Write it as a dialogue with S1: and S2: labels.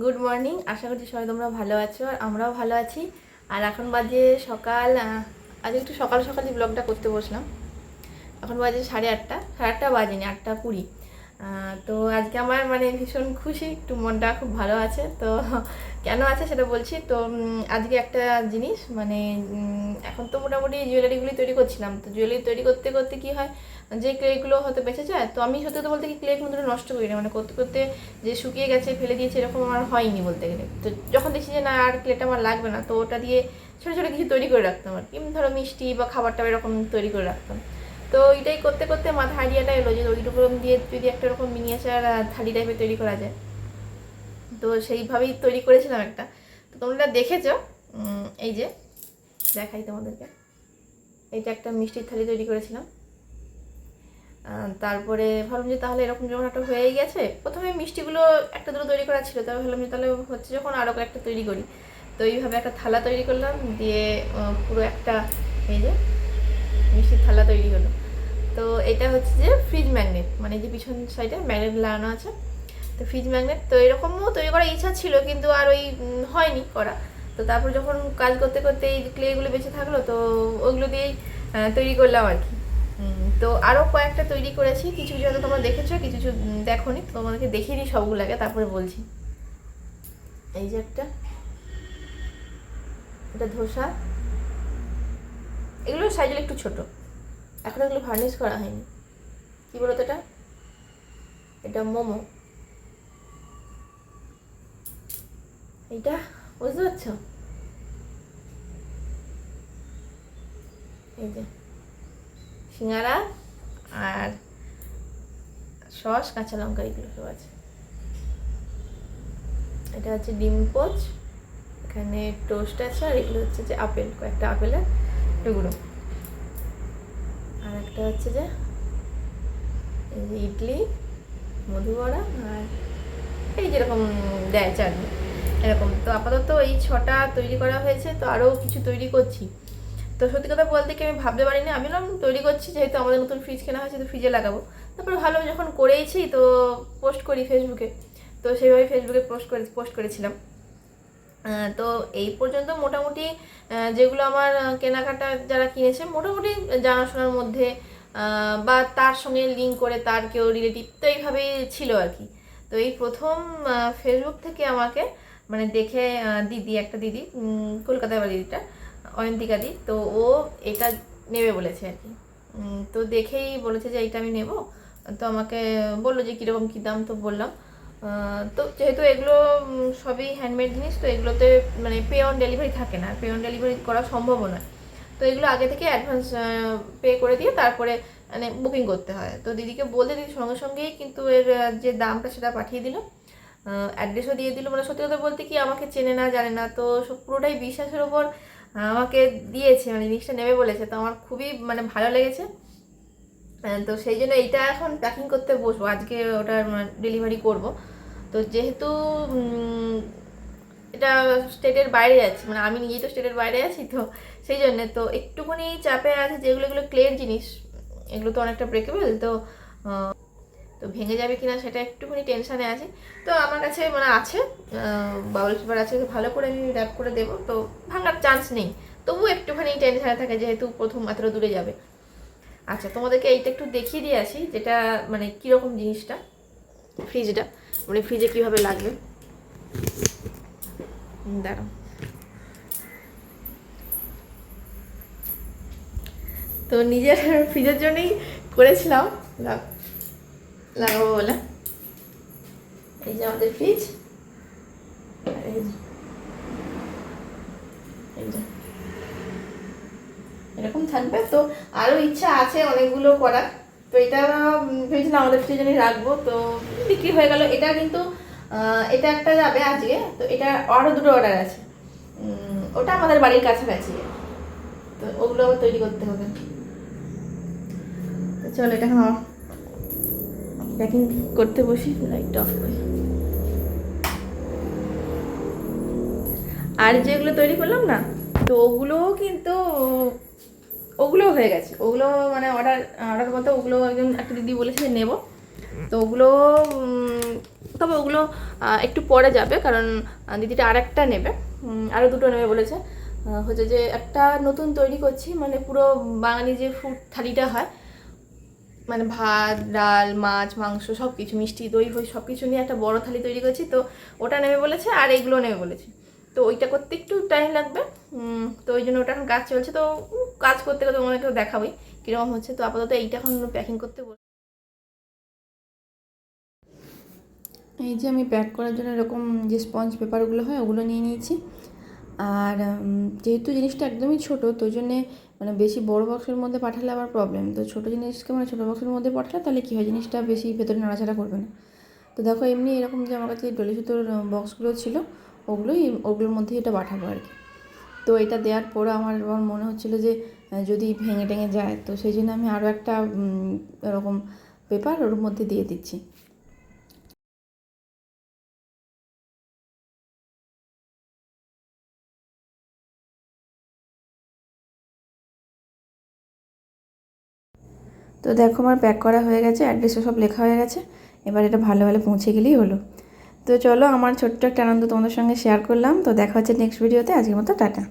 S1: Good morning আশা করছি সবাই তোমরা ভালো আছো আর আমরাও ভালো আছি। আর এখন বাজে সকাল আজ একটু সকাল সকালই ব্লগটা করতে বসলাম। এখন বাজে সাড়ে আটটা সাড়ে আটটা বাজেনি, আটটা কুড়ি। তো আজকে আমার মানে ভীষণ খুশি, একটু মনটা খুব ভালো আছে। তো কেন আছে সেটা বলছি। তো আজকে একটা জিনিস মানে এখন তো মোটামুটি জুয়েলারিগুলি তৈরি করছিলাম। তো জুয়েলারি তৈরি করতে করতে কি হয়? যে ক্লেগুলো হয়তো বেঁচে যায়, তো আমি সত্যি বলতে কি ক্লে কোনোদিনও নষ্ট করি না। মানে করতে করতে যে শুকিয়ে গেছে, ফেলে দিয়েছে, এরকম আমার হয়নি বলতে গেলে। তো যখন দেখছি যে না, আর ক্লেটা আমার লাগবে না, তো ওটা দিয়ে ছোটো ছোটো কিছু তৈরি করে রাখতাম আর কি। ধরো মিষ্টি বা খাবার টাবার এরকম তৈরি করে রাখতাম। তো এটাই করতে করতে মাথা আইডিয়াটা এলো যে ওইটুকু দিয়ে যদি একটা রকম মিনিয়েচার থালি টাইপের তৈরি করা যায়। তো সেইভাবেই তৈরি করেছিলাম একটা। তো তোমরা দেখেছ? এই যে দেখাই তোমাদেরকে। এইটা একটা মিষ্টির থালি তৈরি করেছিলাম। তারপরে ভাবলাম যে তাহলে এরকম যখন একটা হয়েই গেছে, প্রথমে মিষ্টিগুলো একটা দুটো তৈরি করা ছিল, তারপর ভাবলাম যে তাহলে হচ্ছে যখন আরও একটা তৈরি করি। তো এইভাবে একটা থালা তৈরি করলাম, দিয়ে পুরো একটা এই যে মিষ্টির থালা তৈরি হলো। তো এটা হচ্ছে যে ফ্রিজ ম্যাগনেট মানে যে পিছন সাইডে ম্যাগনেট লাগানো আছে তো ফ্রিজ ম্যাগনেট তো এরকমও তৈরি করার ইচ্ছা ছিল কিন্তু আর ওই হয়নি করা। তো তারপর যখন কাজ করতে করতে এই ক্লেগুলো বেঁচে থাকল তো ওগুলো দিয়েই তৈরি করলাম আর কি। তো আরও কয়েকটা তৈরি করেছি কিছু কিছু হয়তো তোমরা দেখেছ কিছু কিছু উম, দেখোনি তো তোমাদেরকে দেখিয়ে দিই সবগুলোকে তারপরে বলছি। এই যে একটা এটা ধোসা। এগুলো সাইজের একটু ছোট। এখন এগুলো ভার্নিশ করা হয়নি। কি বলতো এটা? এটা মোমো। এটা বুঝতে পারছ? এই যে, সিঙ্গারা আর সস, কাঁচা লঙ্কা এগুলো সব আছে। এটা হচ্ছে ডিম পোচ, এখানে টোস্ট আছে আর এগুলো হচ্ছে যে আপেল, কয়েকটা আপেলের এগুলো আর একটা হচ্ছে যে ইডলি মধু বড়া আর এই যেরকম দেয় চাটনি, এরকম। তো আপাতত এই ছটা তৈরি করা হয়েছে, তো আরও কিছু তৈরি করছি। তো সত্যি কথা বলতে কি আমি ভাবতে পারিনি, আমি বললাম তৈরি করছি, যেহেতু আমাদের নতুন ফ্রিজ কেনা হয়েছে, তো ফ্রিজে লাগাবো। তারপরে ভালো যখন করেইছি, তো পোস্ট করি ফেসবুকে তো সেইভাবে ফেসবুকে পোস্ট করে পোস্ট করেছিলাম। তো এই পর্যন্ত মোটামুটি যেগুলো আমার কেনাকাটা যারা কিনেছে, মোটামুটি জানাশোনার মধ্যে বা তার সঙ্গে লিঙ্ক করে তার কেউ রিলেটিভ তো এইভাবেই ছিল আর কি। তো এই প্রথম ফেসবুক থেকে আমাকে মানে দেখে দিদি, একটা দিদি কলকাতায় বাড়ি দিদিটা, অয়ন্তিকা দি, তো ও এটা নেবে বলেছে আর কি। তো দেখেই বলেছে যে এইটা আমি নেব। তো আমাকে বলল যে কীরকম কী দাম, তো বললাম তো যেহেতু এগুলো সবই হ্যান্ডমেড জিনিস, তো এগুলোতে মানে পে অন ডেলিভারি থাকে না। পে অন ডেলিভারি করা সম্ভবও নয়। তো এগুলো আগে থেকে অ্যাডভান্স পে করে দিয়ে তারপরে মানে বুকিং করতে হয়। তো দিদিকে বলতে দিদি সঙ্গে সঙ্গেই কিন্তু এর যে দামটা সেটা পাঠিয়ে দিল। অ্যাড্রেসও দিয়ে দিল। মানে সত্যি কথা বলতে কি আমাকে চেনে না, জানে না। তো সব পুরোটাই বিশ্বাসের ওপর আমাকে দিয়েছে। মানে জিনিসটা নেবে বলেছে। তো আমার খুবই মানে ভালো লেগেছে। তো সেই জন্য এইটা এখন প্যাকিং করতে বসবো। আজকে ওটার ডেলিভারি করব। তো যেহেতু এটা স্টেটের বাইরে আছে মানে আমি নিজেই তো স্টেটের বাইরে আছি তো, সেই জন্যে তো একটুখানি চাপে আছে যেগুলো, এগুলো ক্লের জিনিস, এগুলো তো অনেকটা ব্রেকেবল তো তো ভেঙে যাবে কিনা সেটা একটুখানি টেনশানে আছে। তো আমার কাছে মানে আছে বাবল পেপার আছে ভালো করে আমি র্যাপ করে দেবো, তো ভাঙার চান্স নেই। তবুও একটুখানি টেনশানে থাকে যেহেতু প্রথম মাত্র দূরে যাবে। আচ্ছা তোমাদেরকে এইটা একটু দেখিয়ে দিয়ে আসি, যেটা মানে কীরকম জিনিসটা? ফ্রিজটা মানে ফ্রিজে কীভাবে লাগবে? দাঁড়াও। তো নিজের ফ্রিজের জন্যই করেছিলাম। লাগাবো বলে। এই যে আমাদের ফ্রিজ এরকম থাকবে। তো আরও ইচ্ছা আছে অনেকগুলো করার। তো এটা ভেবেছিলাম আমাদের ফ্রিজে রাখব। তো বিক্রি হয়ে গেল। এটা কিন্তু এটা একটা যাবে আজকে। তো এটা আরও দুটো অর্ডার আছে। ওটা আমাদের বাড়ির কাছাকাছি। তো ওগুলো তৈরি করতে হবে। চলো এটা এখন প্যাকিং করতে বসি লাইট অফ করে। আর যেগুলো তৈরি করলাম না, তো ওগুলোও কিন্তু ওগুলো হয়ে গেছে। ওগুলো মানে অর্ডার অর্ডার মতো ওগুলো একজন একটা দিদি বলেছে নেব।
S2: তো ওগুলো তবে ওগুলো একটু পরে যাবে কারণ দিদিটা আরেকটা নেবে। আরও দুটো নেবে বলেছে। হচ্ছে যে একটা নতুন তৈরি করছি মানে পুরো বাঙালি যে ফুড থালিটা হয় মানে ভাত, ডাল, মাছ, মাংস সব কিছু মিষ্টি, দই ফই সব কিছু নিয়ে একটা বড় থালি তৈরি করছি। তো ওটা নেবে বলেছে আর এইগুলো নেবে বলেছে। তো ওইটা করতে একটু টাইম লাগবে। তো ওই জন্য ওটা এখন কাজ চলছে। তো কাজ করতে করতে তোমাদেরকেও দেখাবই কীরকম হচ্ছে। তো আপাতত এইটা এখন প্যাকিং করতে বল এই যে আমি প্যাক করার জন্য এরকম যে স্পঞ্জ পেপারগুলো হয় ওগুলো নিয়ে নিয়েছি। আর যেহেতু জিনিসটা একদমই ছোটো তো ওই জন্যে মানে বেশি বড় বক্সের মধ্যে পাঠালে আবার প্রবলেম তো ছোটো জিনিসকে মানে ছোটো বক্সের মধ্যে পাঠালে তাহলে কী হয়? জিনিসটা বেশি ভেতরে নাড়াচাড়া করবে না। তো দেখো এমনি এরকম যে আমার কাছে ডলি সুতোর বক্সগুলো ছিল ওগুলোই, ওগুলোর মধ্যেই এটা পাঠাবো আর কি। তো এটা দেওয়ার পরে আমার আমার মনে হচ্ছিল যে যদি ভেঙে টেঙে যায়, তো সেই জন্য আমি আরও একটা এরকম পেপার ওর মধ্যে দিয়ে দিচ্ছি। তো দেখো আমার প্যাক করা হয়ে গেছে অ্যাড্রেসও সব লেখা হয়ে গেছে। এবার এটা ভালো ভালো পৌঁছে গেলেই হলো। তো চলো, আমার ছোট্ট একটা আনন্দ তোমাদের সঙ্গে শেয়ার করলাম। তো দেখা হচ্ছে নেক্সট ভিডিওতে আজকের মতো টাটা।